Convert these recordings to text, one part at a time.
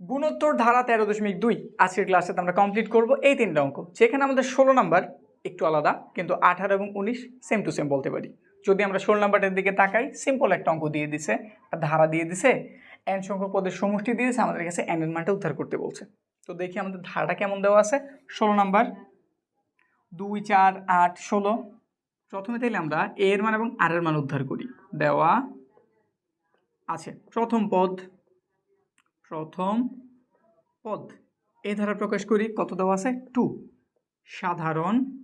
গুণোত্তর ধারা তেরো দশমিক দুই আজকের ক্লাসে আমরা কমপ্লিট করব এই তিনটা অঙ্ক। যেখানে আমাদের ষোলো নাম্বার একটু আলাদা, কিন্তু আঠারো এবং উনিশ সেম টু সেম বলতে পারি। যদি আমরা ষোলো নাম্বারের দিকে তাকাই সিম্পল একটা অঙ্ক দিয়ে দিছে ধারা দিয়ে দিছে এন সংখ্যক পদের সমষ্টি দিয়ে দিছে, আমাদের কাছে এন এর মানটা উদ্ধার করতে বলছে। তো দেখি আমাদের ধারাটা কেমন দেওয়া আছে। ষোলো নাম্বার, দুই, চার, আট, ষোলো। প্রথমে তাইলে আমরা এর মান এবং আর এর মান উদ্ধার করি। দেওয়া আছে। প্রথম পদ প্রথম পদ। এ ধারা প্রকাশ করি। কত দেওয়া আছে? টু। সাধারণ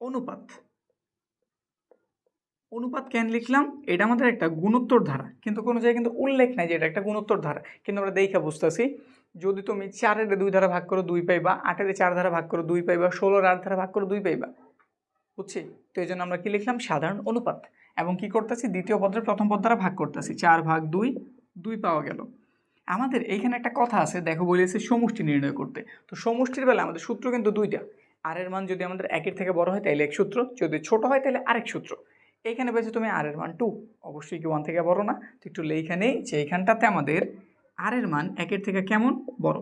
অনুপাত। অনুপাত কেন লিখলাম? এটা আমাদের একটা গুণোত্তর ধারা। কিন্তু কোনো জায়গায় কিন্তু উল্লেখ নাই যে এটা একটা গুণোত্তর ধারা। কিন্তু আমরা দেখা বুঝতেছি, যদি তুমি চারের দুই ধারা ভাগ করো, দুই পাইবা। আটের চার ধারা ভাগ করো, দুই পাইবা। ষোলোর আট ধারা ভাগ করো, দুই পাইবা। বুঝছি? তো এই জন্য আমরা কি লিখলাম? সাধারণ অনুপাত। এবং কি করতেছি? দ্বিতীয় পদের প্রথম পদ দ্বারা ভাগ করতেছি। চার ভাগ দুই দুই পাওয়া গেল। আমাদের এইখানে একটা কথা আছে, দেখো বলেছে সমষ্টি নির্ণয় করতে। তো সমষ্টির বেলা আমাদের সূত্র কিন্তু দুইটা। আর এর মান যদি আমাদের একের থেকে বড় হয়, তাহলে এক সূত্র। যদি ছোট হয়, তাহলে আরেক সূত্র। এইখানে পেয়েছ তুমি আর এর মান টু অবশ্যই কি ওয়ান থেকে বড় না? তো একটু এইখানেই যে এইখানটাতে আমাদের আর এর মান একের থেকে কেমন? বড়।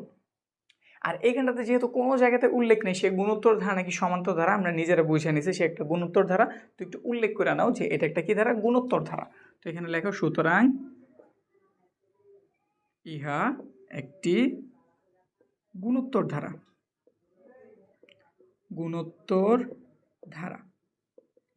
আর এইখানটাতে যেহেতু কোনো জায়গাতে উল্লেখ নেই, সে গুণোত্তর ধারা নাকি সমান্তর ধারা, আমরা নিজেরা বুঝে নিছি সে একটা গুণোত্তর ধারা। তো একটু উল্লেখ করে নাও যে এটা একটা কি ধারা? গুণোত্তর ধারা। তো এখানে লেখো, সুতরাং ইহা একটি গুণোত্তর ধারা গুণোত্তর ধারা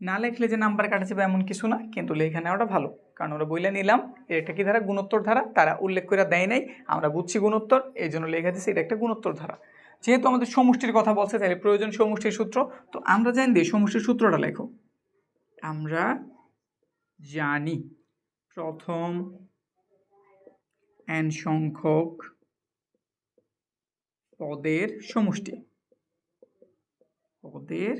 না লেখলে যে নাম্বার কাটা যাবে এমন কিছু না, কিন্তু লেখা নেওয়াটা ভালো। কারণ ওরা বইলে নিলাম, এটা কি ধারা? গুণোত্তর ধারা তারা উল্লেখ করে দেয় নাই, আমরা বুঝছি গুণোত্তর এই জন্য লেখা দিচ্ছি এটা একটা গুণোত্তর ধারা যেহেতু আমাদের সমষ্টির কথা বলছে, তাহলে প্রয়োজন সমষ্টির সূত্র। তো আমরা জানি দিই সমষ্টির সূত্রটা লেখো। আমরা জানি প্রথম এন সংখ্যক পদের সমষ্টি। পদের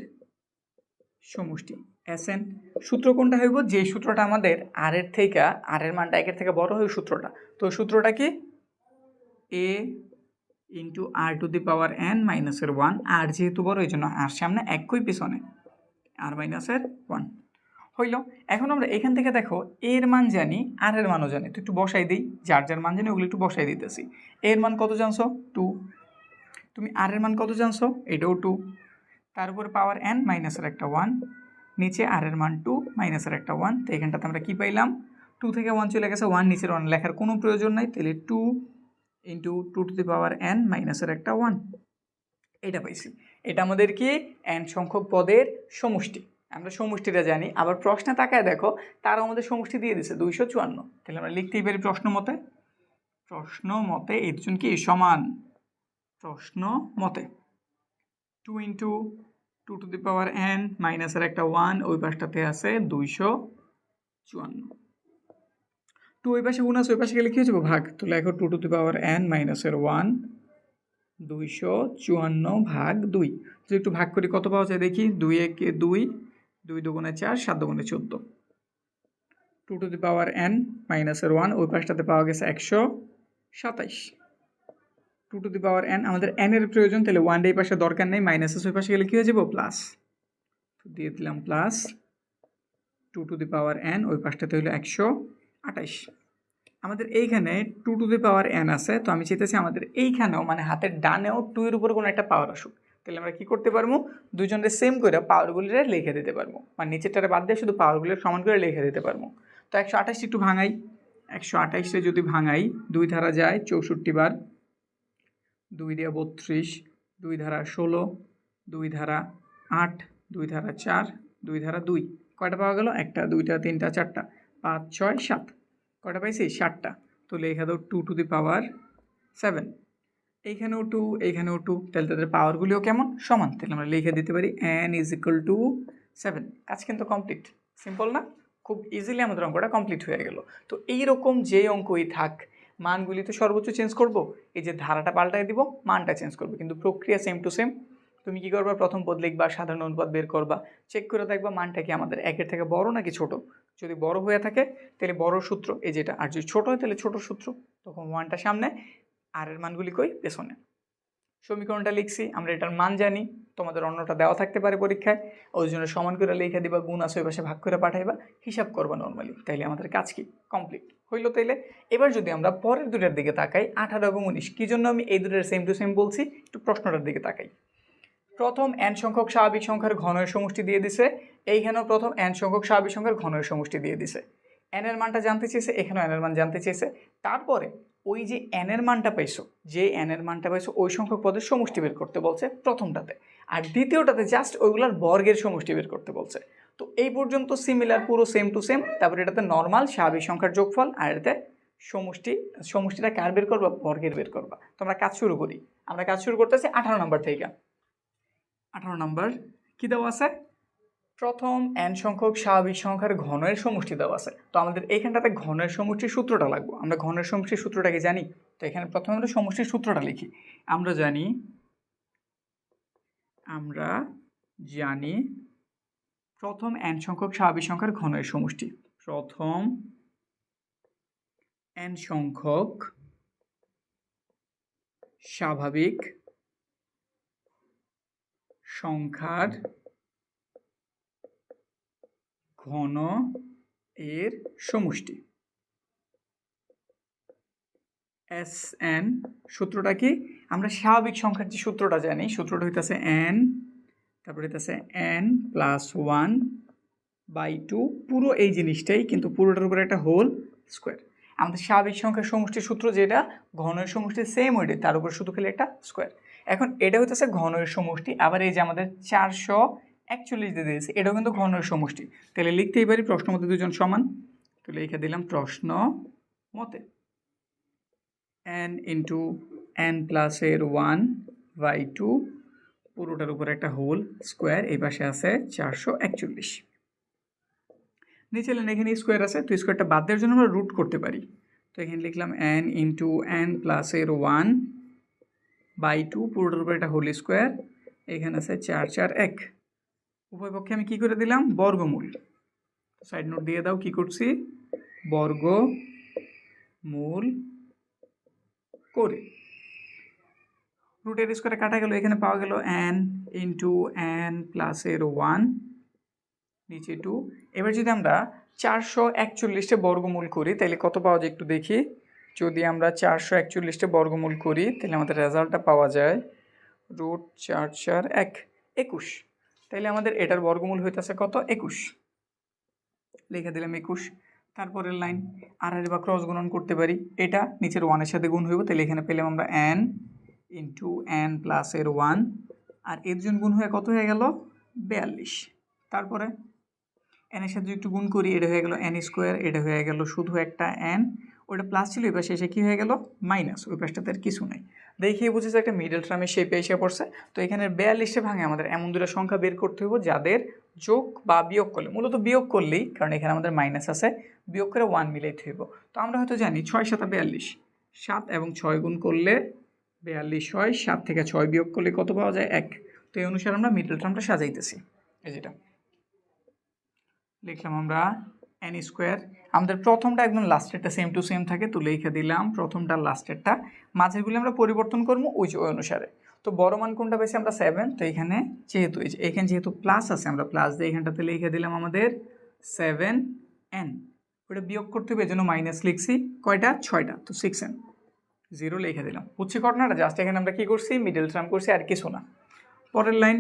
সমষ্টি। এস এন সূত্র কোনটা হইব? যে সূত্রটা আমাদের আর এর থেকে আর এর মানটা একের থেকে বড় হয় সূত্রটা। তো সূত্রটা কি? A into R to the power N মাইনাসের ওয়ান আর যেহেতু বড় এই জন্য আর সামনে একই পিছনে। আর মাইনাসের ওয়ান হইল। এখন আমরা এখান থেকে দেখো, এর মান জানি, আর এর মানও জানি। তো একটু বসাই দিই। যার যার মান জানি, ওগুলো একটু বসাই দিতেছি। এর মান কত জানছো? টু। তুমি আর এর মান কত জানছো? এটাও টু। তার উপরে পাওয়ার এন মাইনাসের একটা ওয়ান নিচে আর এর মান টু মাইনাসের একটা ওয়ান তো এখানটাতে আমরা কী পাইলাম? টু থেকে ওয়ান চলে গেছে ওয়ান নিচের ওয়ান লেখার কোনো প্রয়োজন নাই। তাহলে two into two to the power N মাইনাসের একটা ওয়ান এটা পাইছি। এটা আমাদের কি? এন সংখ্যক পদের সমষ্টি। আমরা সমষ্টিটা জানি। আবার প্রশ্নে তাকায় দেখো তারা আমাদের সমষ্টি দিয়ে দিছে দুইশো চুয়ান্ন। তাহলে আমরা লিখতেই পারি প্রশ্ন মতে। প্রশ্ন মতে এই দুজন কি সমান? প্রশ্ন মতে। Two into two to the power N মাইনাসের একটা ওয়ান, ওই পাশটাতে আছে দুইশো চুয়ান্ন। টু ওই পাশে গুণ আছে, ওই পাশে গেলে কী যাব? ভাগ। তো লেখো two to the power N মাইনাসের ওয়ান, দুইশো চুয়ান্ন ভাগ দুই। যদি একটু ভাগ করি, কত পাওয়া যায় দেখি? দুই একে দুই দুই দুগুণে চার, সাত দুগুণে চোদ্দ। Two to the power N মাইনাসের ওয়ান, ওই পাশটাতে পাওয়া গেছে একশো সাতাইশ। Two to the power N, আমাদের এন এর প্রয়োজন, তাহলে ওয়ান ডে পাশে দরকার নেই মাইনাসের ওই পাশে গেলে কী হয়ে যাব? প্লাস। দিয়ে দিলাম plus. Two to the power N, ওই পাশটাতে হলো একশো আঠাইশ আমাদের এইখানে two to the power N আছে, তো আমি চাইতেছি আমাদের এইখানেও মানে হাতের ডানেও টু এর উপরে কোনো একটা পাওয়ার আসুক। তাহলে আমরা কী করতে পারব? দুজনের সেম করে পাওয়ারগুলিরে লিখে দিতে পারব। মানে নিচেরটারে বাদ দিয়ে শুধু পাওয়ারগুলির সমান করে লিখে দিতে পারব। তো একশো আঠাশটি একটু ভাঙাই। একশো আঠাশে যদি ভাঙাই, দুই ধারা যায় চৌষট্টি বার। দুই দিয়ে বত্রিশ, দুই ধারা ষোলো, দুই ধারা আট, দুই ধারা চার, দুই ধারা দুই। কয়টা পাওয়া গেল? একটা, দুইটা, তিনটা, চারটা। পাঁচ, ছয়, সাত। কয়টা পাইছি? ষাটটা। তো লেখা দাও two to the power seven এইখানেও টু এইখানেও টু তাহলে তাদের পাওয়ারগুলিও কেমন? সমান। তাহলে আমরা লিখে দিতে পারি N is equal to seven কাজ কিন্তু কমপ্লিট সিম্পল না? খুব ইজিলি আমাদের অঙ্কটা কমপ্লিট হয়ে গেল। তো এইরকম যে অঙ্কই থাক, মানগুলি তো সর্বোচ্চ চেঞ্জ করব। এই যে ধারাটা পাল্টাই দিব, মানটা চেঞ্জ করব। কিন্তু প্রক্রিয়া সেম টু সেম তুমি কী করবা? প্রথম পদ লিখবা, সাধারণ অনুপাত বের করবা। চেক করে দেখবা মানটা কি আমাদের একের থেকে বড় নাকি ছোট? যদি বড় হয়ে থাকে, তাহলে বড় সূত্র, এই যেটা। আর যদি ছোট হয়, তাহলে ছোট সূত্র। তখন ওয়ানটা সামনে আর এর মানগুলি কই? পেছনে। সমীকরণটা লিখছি, আমরা এটার মান জানি, তোমাদের অন্যটা দেওয়া থাকতে পারে পরীক্ষায়। ওই জন্য সমান করে লিখে দিবা, গুণ আছে ওই পাশে ভাগ করে পাঠাইবা, হিসাব করবা নর্মালি তাইলে আমাদের কাজ কি? কমপ্লিট হইল তাইলে, এবার যদি আমরা পরের দুটার দিকে তাকাই, আঠারো এবং উনিশ, কী জন্য আমি এই দুটার সেম টু সেম বলছি? একটু প্রশ্নটার দিকে তাকাই। প্রথম এন সংখ্যক স্বাভাবিক সংখ্যার ঘনের সমষ্টি দিয়ে দিছে, এইখানেও প্রথম এন সংখ্যক স্বাভাবিক সংখ্যার ঘনের সমষ্টি দিয়ে দিছে। এন এর মানটা জানতে চেয়েছে, এখানেও এন এর মান জানতে চেয়েছে। তারপরে ওই যে এনের মানটা পাইছো, যে এন এর মানটা পাইছো, ওই সংখ্যক পদের সমষ্টি বের করতে বলছে প্রথমটাতে। আর দ্বিতীয়টাতে জাস্ট ওইগুলোর বর্গের সমষ্টি বের করতে বলছে। তো এই পর্যন্ত সিমিলার পুরো সেম টু সেম তারপরে এটাতে নর্মাল স্বাভাবিক সংখ্যার যোগফল, আর এটাতে সমষ্টি, সমষ্টিটা কার বের করবা? বর্গের বের করবা। তো আমরা কাজ শুরু করি। আমরা কাজ শুরু করতেছি আঠারো নম্বর থেকে। আঠারো নম্বর কী দেওয়া আছে? প্রথম এন সংখ্যক স্বাভাবিক সংখ্যার ঘনের সমষ্টি দেওয়া আছে। তো আমাদের এখানটাতে ঘনের সমষ্টির সূত্রটা লাগবো। আমরা ঘনের সমষ্টির সূত্রটাকে জানি। তো এখানে প্রথমে আমরা সমষ্টির সূত্রটা লিখি। আমরা জানি আমরা জানি প্রথম এন সংখ্যক স্বাভাবিক সংখ্যার ঘনের সমষ্টি। প্রথম এন সংখ্যক স্বাভাবিক সংখ্যার ঘন এর সমষ্টি। এস এন সূত্রটা কি? আমরা স্বাভাবিক সংখ্যার যে সূত্রটা জানি, সূত্রটা হইতেছে এন তারপরে হইতেছে N plus one by two পুরো এই জিনিসটাই কিন্তু পুরোটার উপরে একটা হোল স্কোয়ার আমাদের স্বাভাবিক সংখ্যার সমষ্টির সূত্র যেটা, ঘনের সমষ্টি সেম ওইটাই, তার উপর শুধু খেলে একটা স্কোয়ার এখন এটা হইতেছে ঘনের সমষ্টি, আবার এই যে আমাদের চারশো একচল্লিশ দিয়ে দিয়েছে। এটাও কিন্তু ঘনের সমষ্টি। তাহলে লিখতেই পারি প্রশ্ন মতে দুজন সমান। তো লিখে দিলাম প্রশ্ন মতে। এন ইন্টু এন প্লাসের ওয়ান বাই টু পুরোটার উপরে একটা হোল স্কোয়ার এই পাশে আছে চারশো একচল্লিশ। নিচে এখানে স্কোয়ার আছে, তো স্কোয়ারটা বাদ দেওয়ার জন্য আমরা রুট করতে পারি। তো এখানে লিখলাম এন ইন্টু এন প্লাসের ওয়ান বাই টু পুরোটার উপরে একটা হোল স্কোয়ার এখানে আছে চার চার এক। উভয় পক্ষে আমি কি করে দিলাম? বর্গমূল সাইড নোট দিয়ে দাও, কি করছি? বর্গ মূল করে রুটের স্কোয়ারে কাটা গেল, এখানে পাওয়া গেল এন ইন্টু এন প্লাসের ওয়ান নিচে টু এবার যদি আমরা চারশো একচল্লিশটা বর্গমূল করি, তাহলে কত পাওয়া যায় একটু দেখি? যদি আমরা চারশো একচল্লিশটা বর্গমূল করি, তাহলে আমাদের রেজাল্টটা পাওয়া যায় রুট চার চার এক, একুশ। তাইলে আমাদের এটার বর্গমূল হইতেছে কত? একুশ। লিখে দিলাম একুশ। তারপরের লাইন, আর বা ক্রস গুণন করতে পারি। এটা নিচের ওয়ানের সাথে গুণ হইব তাহলে এখানে পেলাম আমরা এন ইন্টু এন প্লাসের ওয়ান আর এর জন্য গুণ হয়ে কত হয়ে গেল? বিয়াল্লিশ। তারপরে এনের সাথে একটু গুণ করি, এটা হয়ে গেল এন স্কোয়ার এটা হয়ে গেল শুধু একটা এন ওটা প্লাস ছিল ওই পাশে এসে কী হয়ে গেল? মাইনাস ওই পাশটাতে আর কিছু নেই। দেখিয়ে বুঝেছে একটা মিডল টার্মের শেপে এসে পড়ছে। তো এখানে বিয়াল্লিশে ভাঙে আমাদের এমন দুটো সংখ্যা বের করতে হইব যাদের যোগ বা বিয়োগ করলে, মূলত বিয়োগ করলেই, কারণ এখানে আমাদের মাইনাস আছে, বিয়োগ করে ওয়ান মিলাইতে হইব। তো আমরা হয়তো জানি ছয় সাতা বিয়াল্লিশ, সাত এবং ছয় গুণ করলে বিয়াল্লিশ হয়, সাত থেকে ছয় বিয়োগ করলে কত পাওয়া যায়? এক। তো এই অনুসারে আমরা মিডল টার্মটা সাজাইতেছি। এই যেটা। লিখলাম আমরা এন স্কোয়ার আমাদের প্রথমটা একদম লাস্টেরটা সেম টু সেম থাকে, তো লিখে দিলাম। প্রথমটা লাস্টেরটা মাঝেরগুলি আমরা পরিবর্তন করব ওই ওই অনুসারে। তো বড় মান কোনটা বেশি আমরা? সেভেন তো এখানে যেহেতু এখানে যেহেতু প্লাস আছে, আমরা প্লাস দিয়ে এখানটাতে লিখে দিলাম আমাদের সেভেন এন ওটা বিয়োগ করতে হবে, এই জন্য মাইনাস লিখছি। কয়টা? ছয়টা। তো সিক্স এন জিরো লিখে দিলাম। বুঝছি ঘটনাটা? জাস্ট এখানে আমরা কী করছি? মিডল টার্ম করছি, আর কিছু না। পরের লাইন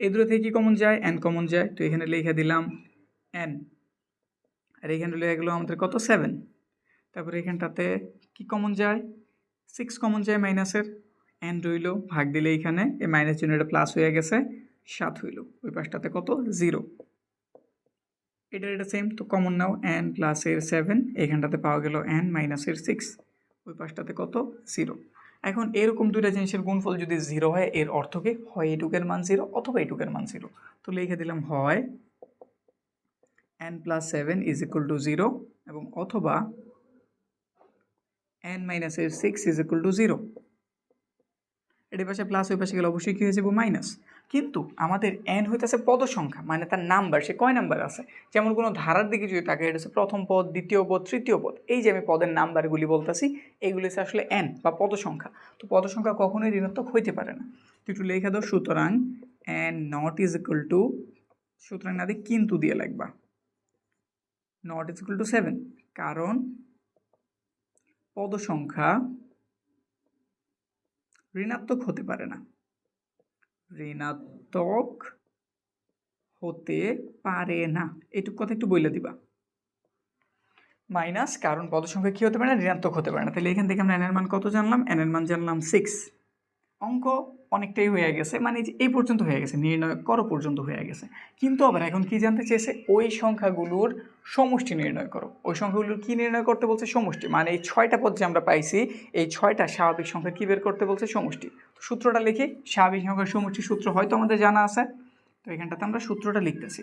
এই থেকে কী কমন যায়? এন কমন যায়। তো এখানে লিখে দিলাম এন আর এখানে লেগে গেলো আমাদের কত? সেভেন তারপরে এখানটাতে কি কমন যায়? সিক্স কমন যায় মাইনাসের। এন রইল ভাগ দিলে এইখানে এই মাইনাস এটা প্লাস হয়ে গেছে, সাত হইল। ওই পাশটাতে কত? জিরো এটা এটা সেম তো কমন নাও এন প্লাসের সেভেন এখানটাতে পাওয়া গেল এন মাইনাসের সিক্স ওই পাশটাতে কত? জিরো এখন এরকম দুইটা জিনিসের গুণফল যদি জিরো হয়, এর অর্থকে হয় এটুকের মান জিরো অথবা এটুকের মান জিরো তো লিখে দিলাম হয় N plus seven is equal to zero এবং অথবা এন মাইনাসের six is equal to zero এটার পাশে প্লাস ওই পাশে গেলে অবশ্যই কী হয়ে যাব? মাইনাস কিন্তু আমাদের এন হইতেছে পদ সংখ্যা মানে তার নাম্বার সে কয় নাম্বার আছে? যেমন কোনো ধারার দিকে যদি তাকে এটা প্রথম পদ, দ্বিতীয় পদ, তৃতীয় পদ। এই যে আমি পদের নাম্বারগুলি বলতেছি এইগুলি হচ্ছে আসলে এন বা পদ সংখ্যা তো পদ সংখ্যা কখনোই ঋণাত্মক হইতে পারে না। তো একটু লেখা দাও, সুতরাং N not is equal to সুতরাং না দিয়ে কিন্তু দিয়ে লাগবা। Not is equal to seven কারণ পদসংখ্যা ঋণাত্মক হতে পারে না। ঋণাত্মক হতে পারে না। এটুকু কথা একটু বলে দিবা। মাইনাস, কারণ পদ সংখ্যা কী হতে পারে না? ঋণাত্মক হতে পারে না। তাহলে এখান থেকে আমরা এনের মান কত জানলাম? এনের মান জানলাম সিক্স অঙ্ক অনেকটাই হয়ে গেছে মানে এই পর্যন্ত হয়ে গেছে, নির্ণয় করো পর্যন্ত হয়ে গেছে। কিন্তু আবার এখন কি জানতে চেয়েছে? ওই সংখ্যাগুলোর সমষ্টি নির্ণয় করো। ওই সংখ্যাগুলোর কি নির্ণয় করতে বলছে? সমষ্টি। মানে এই ছয়টা পদ যে আমরা পাইছি, এই ছয়টা স্বাভাবিক সংখ্যা কী বের করতে বলছে? সমষ্টি। সূত্রটা লিখি। স্বাভাবিক সংখ্যার সমষ্টি সূত্র হয়তো আমাদের জানা আছে। তো এখানটাতে আমরা সূত্রটা লিখতেছি।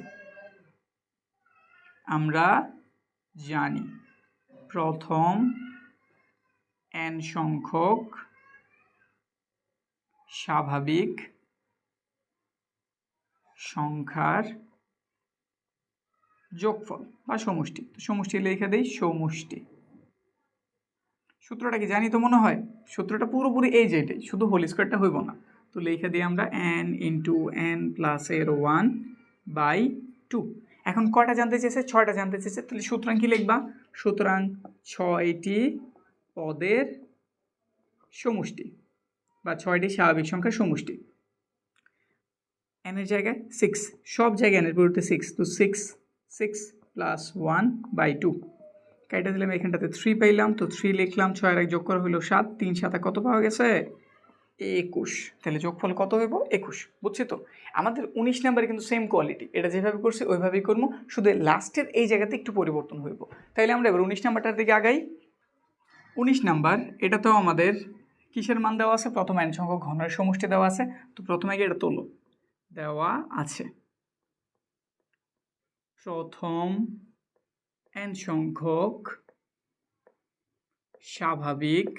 আমরা জানি। প্রথম এন সংখ্যক স্বাভাবিক সংখ্যার যোগফল বা সমষ্টি। তো সমষ্টি লেখা দেই, সমষ্টি। সূত্রটা কি জানি তো মনে হয়? সূত্রটা পুরোপুরি এই যে এটাই, শুধু হোল স্কোয়ারটা হইব না। তো লেখা দিই আমরা এন ইন্টু এন প্লাস এর ওয়ান বাই টু এখন কটা জানতে চেয়েছে? ছয়টা জানতে চেয়েছে। তাহলে সুতরাং কি লিখবা? সুতরাং ছয়টি পদের সমষ্টি। বা ছয়টি স্বাভাবিক সংখ্যার সমষ্টি। এনের জায়গায় সিক্স সব জায়গায় এনের পরিবর্তে সিক্স তো six six plus one by two কাইটা দিলাম এখানটাতে থ্রি পাইলাম, তো থ্রি লিখলাম, ছয়ের এক যোগ করা হলো সাত, তিন সাতা কত পাওয়া গেছে? একুশ। তাহলে যোগফল কত হইব? একুশ। বুঝছি তো? আমাদের উনিশ নাম্বারে কিন্তু সেম কোয়ালিটি এটা যেভাবে করছি ওইভাবেই করব, শুধু লাস্টের এই জায়গাতে একটু পরিবর্তন হইব। তাইলে আমরা এবার উনিশ নাম্বারটার দিকে আগাই। উনিশ নাম্বার, এটা তো আমাদের কিসের মান দেওয়া আছে? প্রথম এন সংখ্যক ঘনের সমষ্টি দেওয়া আছে। তো প্রথমে গিয়ে এটা তোলো। দেওয়া আছে। প্রথম এন সংখ্যক স্বাভাবিক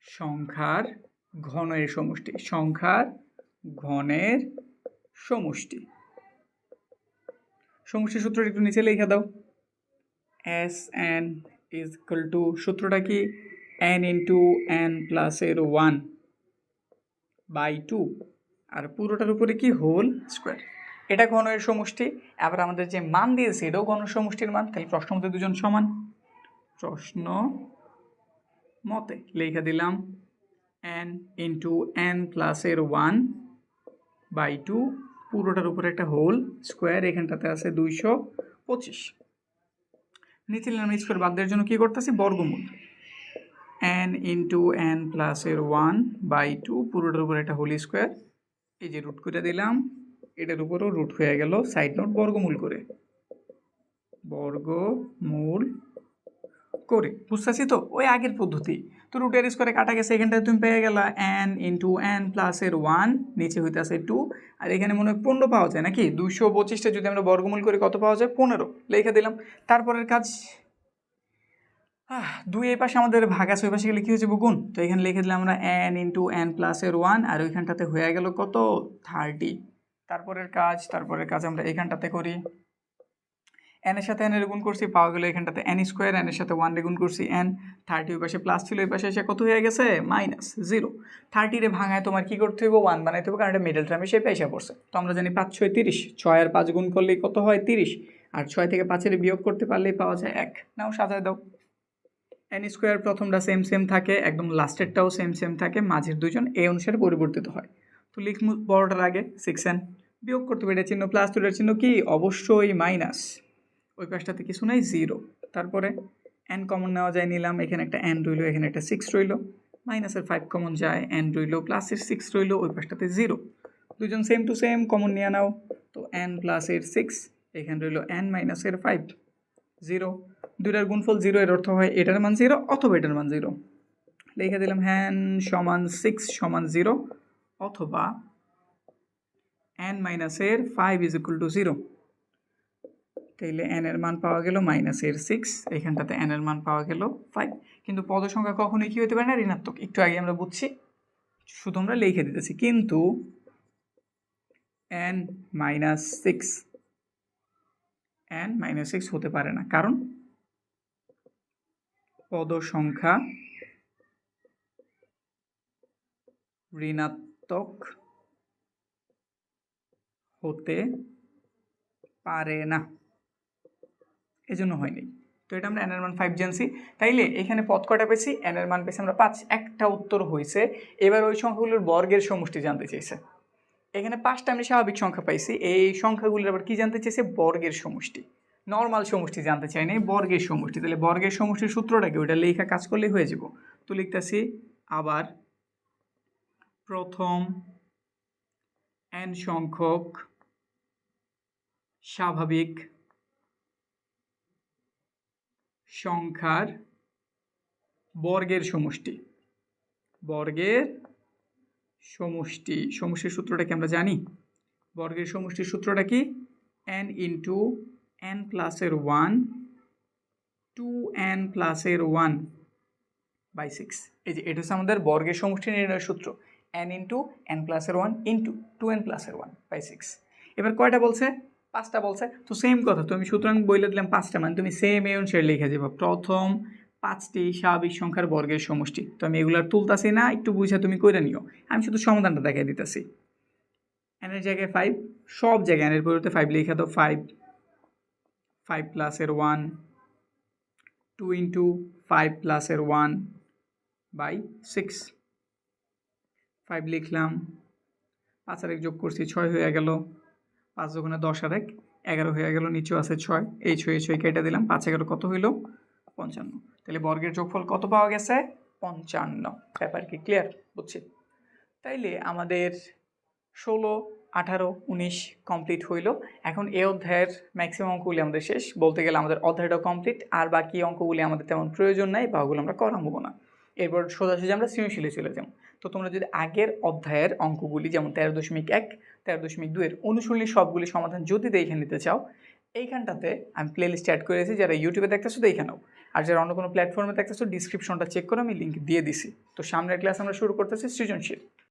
সংখ্যার ঘনের সমষ্টি। সংখ্যার ঘনের সমষ্টি। সমষ্টি সূত্রটা একটু নিচে লিখে দাও। S N is equal to সূত্রটা কি? এন ইন্টু এন প্লাসের ওয়ান বাই টু আর পুরোটার উপরে কি হোল স্কোয়ার এটা ঘনের সমষ্টি আবার আমাদের যে মান দিয়েছে এটাও ঘন সমষ্টির মান, তাহলে প্রশ্ন মতে দুজন সমান? প্রশ্ন মতে, লিখে দিলাম এন ইন্টু এন প্লাসের ওয়ান বাই টু পুরোটার উপরে একটা হোল স্কোয়ার এখানটাতে আছে দুইশো পঁচিশ। নিচে নিলাম স্কোয়ার বাদ দেওয়ার জন্য কী করতেছি? বর্গমূল। এন ইন্টু এন প্লাসের ওয়ান বাই টু পুরোটার উপরে একটা হোল স্কোয়ার এই যে রুট করে দিলাম, এটার উপরেও রুট হয়ে গেল সাইড নোট বর্গমূল করে। বর্গমূল করে। বুঝতেছি তো? ওই আগের পদ্ধতি। তো রুটের স্কোয়ারে কাটা গেছে, এখানটায় তুমি পেয়ে গেলা এন ইন্টু এন প্লাসের ওয়ান নিচে হইতেছে টু আর এখানে মনে হয় পনেরো পাওয়া যায় নাকি? দুশো পঁচিশটা যদি আমরা বর্গমূল করি কত পাওয়া যায়? পনেরো। লিখে দিলাম। তারপরের কাজ দুই এই পাশে আমাদের ভাগ ওই পাশে গেলে কী হয়েছে গুণ তো এখানে লিখে দিলাম আমরা এন ইন্টু এন প্লাসের ওয়ান আর ওইখানটাতে হয়ে গেল কত? থার্টি তারপরের কাজ তারপরের কাজ আমরা এখানটাতে করি। এনের সাথে এনের গুণ করছি, পাওয়া গেলো এখানটাতে এন স্কোয়ার এনের সাথে ওয়ান গুণ করছি এন থার্টি ওই পাশে প্লাস ছিল, ওই পাশে এসে কত হয়ে গেছে? মাইনাস জিরো থার্টিরে ভাঙায় তোমার কী করতে হইব? ওয়ান বানাইতে হবে কারণ এটা মিডল টার্মে সে পেশা পড়ছে তো আমরা জানি পাঁচ, ছয়, তিরিশ। ছয় আর পাঁচ গুণ করলেই কত হয়? তিরিশ। আর ছয় থেকে পাঁচের বিয়োগ করতে পারলেই পাওয়া যায় এক। নাও সাজায় দাও। এন স্কোয়ার প্রথমটা সেম সেম থাকে, একদম লাস্টেরটাও সেম সেম থাকে, মাঝের দুজন এ অনুসারে পরিবর্তিত হয়। তো লিখ বড়টার আগে সিক্স এন বিয়োগ করতে হবে চিহ্ন প্লাস টুটার চিহ্ন কি? অবশ্যই মাইনাস ওই পাশটাতে কিছু নাই জিরো তারপরে এন কমন নেওয়া যায়, নিলাম, এখানে একটা এন রইল, এখানে একটা সিক্স রইল। মাইনাসের ফাইভ কমন যায় এন রইল প্লাসের সিক্স রইল, ওই পাশটাতে জিরো দুজন সেম টু সেম কমন নিয়ে নাও। তো এন প্লাসের সিক্স এখানে রইল এন মাইনাসের ফাইভ জিরো। দুইটার গুণফল জিরো, এর অর্থ হয় এটার মান জিরো অথবা এটার মান জিরো। লিখে দিলাম হ্যান সমান সিক্স সমান জিরো অথবা এন মাইনাসের five is equal to zero. তাইলে এন এর মান পাওয়া গেল মাইনাসের সিক্স এখানটাতে এন এর মান পাওয়া গেল ফাইভ। কিন্তু পদ সংখ্যা কখনোই কী হতে পারে না? ঋণাত্মক। একটু আগে আমরা বুঝছি, শুধু আমরা লিখে দিতেছি। কিন্তু N minus six N minus six হতে পারে না। কারণ পদ সংখ্যা ঋণাত্মক হতে পারে না। এজন্য হয়নি। তো এটা আমরা এনের মান ফাইভ জানছি। তাইলে এখানে পদ কটা পেয়েছি? এনের মান পেয়েছি আমরা পাঁচ। একটা উত্তর হয়েছে। এবার ওই সংখ্যাগুলোর বর্গের সমষ্টি জানতে চেয়েছে এখানে পাঁচটা আমি স্বাভাবিক সংখ্যা পাইছি। এই সংখ্যাগুলোর আবার কি জানতে চাইছে? বর্গের সমষ্টি। নর্মাল সমষ্টি জানতে চাই নাই, বর্গের সমষ্টি। তাহলে বর্গের সমষ্টির সূত্রটা কি? ওটা লেখা কাজ করলেই হয়ে যাব। তো লিখতেছি, আবার প্রথম এন সংখ্যক স্বাভাবিক সংখ্যার বর্গের সমষ্টি। বর্গের সমষ্টি, সমষ্টির সূত্রটা কি আমরা জানি? বর্গের সমষ্টির সূত্রটা কি? এন ইন্টু এন প্লাসের ওয়ান টু এন প্লাসের ওয়ান বাই সিক্স এই যে এটা হচ্ছে আমাদের বর্গের সমষ্টি নির্ণয়ের সূত্র। এন ইন্টু এন প্লাসের ওয়ান ইন্টু টু এন প্লাসের ওয়ান বাই সিক্স এবার কয়টা বলছে? পাঁচটা বলছে। তো সেম কথা তুমি সুতরাং বইলে দিলাম পাঁচটা মানে তুমি সেম এই অনুসারে লিখে যাব প্রথম পাঁচটি স্বাভাবিক সংখ্যার বর্গের সমষ্টি। তো আমি এগুলার তুলতাছি না, একটু বুঝে তুমি করে নিও। আমি শুধু সমাধানটা দেখাই দিতেছি। এনের জায়গায় ফাইভ সব জায়গায় এনের পরিবর্তে ফাইভ লিখে দাও ফাইভ ফাইভ প্লাসের ওয়ান টু ইন্টু ফাইভ প্লাসের ওয়ান বাই সিক্স ফাইভ লিখলাম, পাঁচ আর এক যোগ করছি, ছয় হয়ে গেল। পাঁচ দোকানে দশ আর এক, এগারো হয়ে গেল, নিচেও আছে ছয়, এই ছয় ছয় কেটে দিলাম, পাঁচ এগারো কত হইল? পঞ্চান্ন। তাহলে বর্গের যোগফল কত পাওয়া গেছে? পঞ্চান্ন। ব্যাপার কি ক্লিয়ার বুঝছি? তাইলে আমাদের ষোলো, আঠারো, উনিশ কমপ্লিট হইল। এখন এ অধ্যায়ের ম্যাক্সিমাম অঙ্কগুলি আমাদের শেষ। বলতে গেলে আমাদের অধ্যায়টা কমপ্লিট আর বাকি অঙ্কগুলি আমাদের তেমন প্রয়োজন নাই, বা ওগুলো আমরা করাবো না। এরপর সোজাসুজি আমরা সৃজনশীলে চলে যাব। তো তোমরা যদি আগের অধ্যায়ের অঙ্কগুলি, যেমন তেরো দশমিক এক, তেরো দশমিক দুয়ের অনুশীলনী সবগুলি সমাধান যদি দেখে নিতে চাও, এইখানটাতে আমি প্লে লিস্ট অ্যাড করেছি, যারা ইউটিউবে দেখতেছো, দেখে নাও। আর যারা অন্য কোনো প্ল্যাটফর্মে দেখতেছো ডিসক্রিপশনটা চেক করে আমি লিঙ্ক দিয়ে দিছি। তো সামনের ক্লাস আমরা শুরু করতেছি, সৃজনশীল।